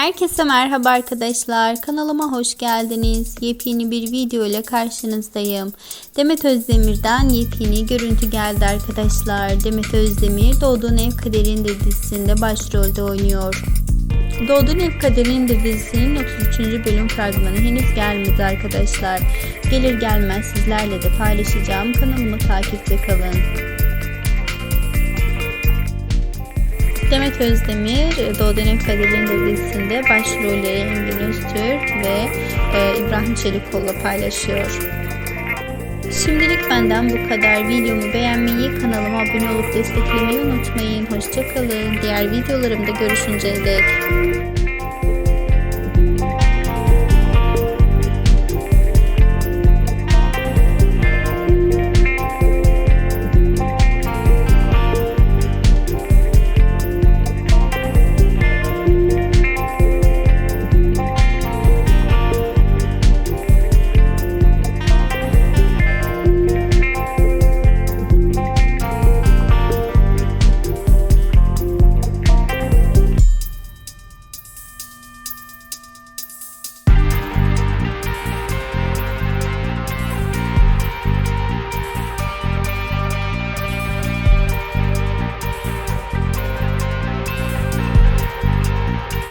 Herkese merhaba arkadaşlar. Kanalıma hoş geldiniz. Yepyeni bir video ile karşınızdayım. Demet Özdemir'den yepyeni görüntü geldi arkadaşlar. Demet Özdemir Doğduğun Ev Kaderinde dizisinde başrolde oynuyor. Doğduğun Ev Kaderinde dizisinin 33. bölüm fragmanı henüz gelmedi arkadaşlar. Gelir gelmez sizlerle de paylaşacağım. Kanalımı takipte kalın. Demet Özdemir Doğduğun Ev Kaderinde dizisinde başrolleri Engin Öztürk ve e, İbrahim Çelikoğlu paylaşıyor. Şimdilik benden bu kadar. Videomu beğenmeyi, kanalıma abone olup desteklemeyi unutmayın. Hoşçakalın. Diğer videolarımda görüşünceye dek.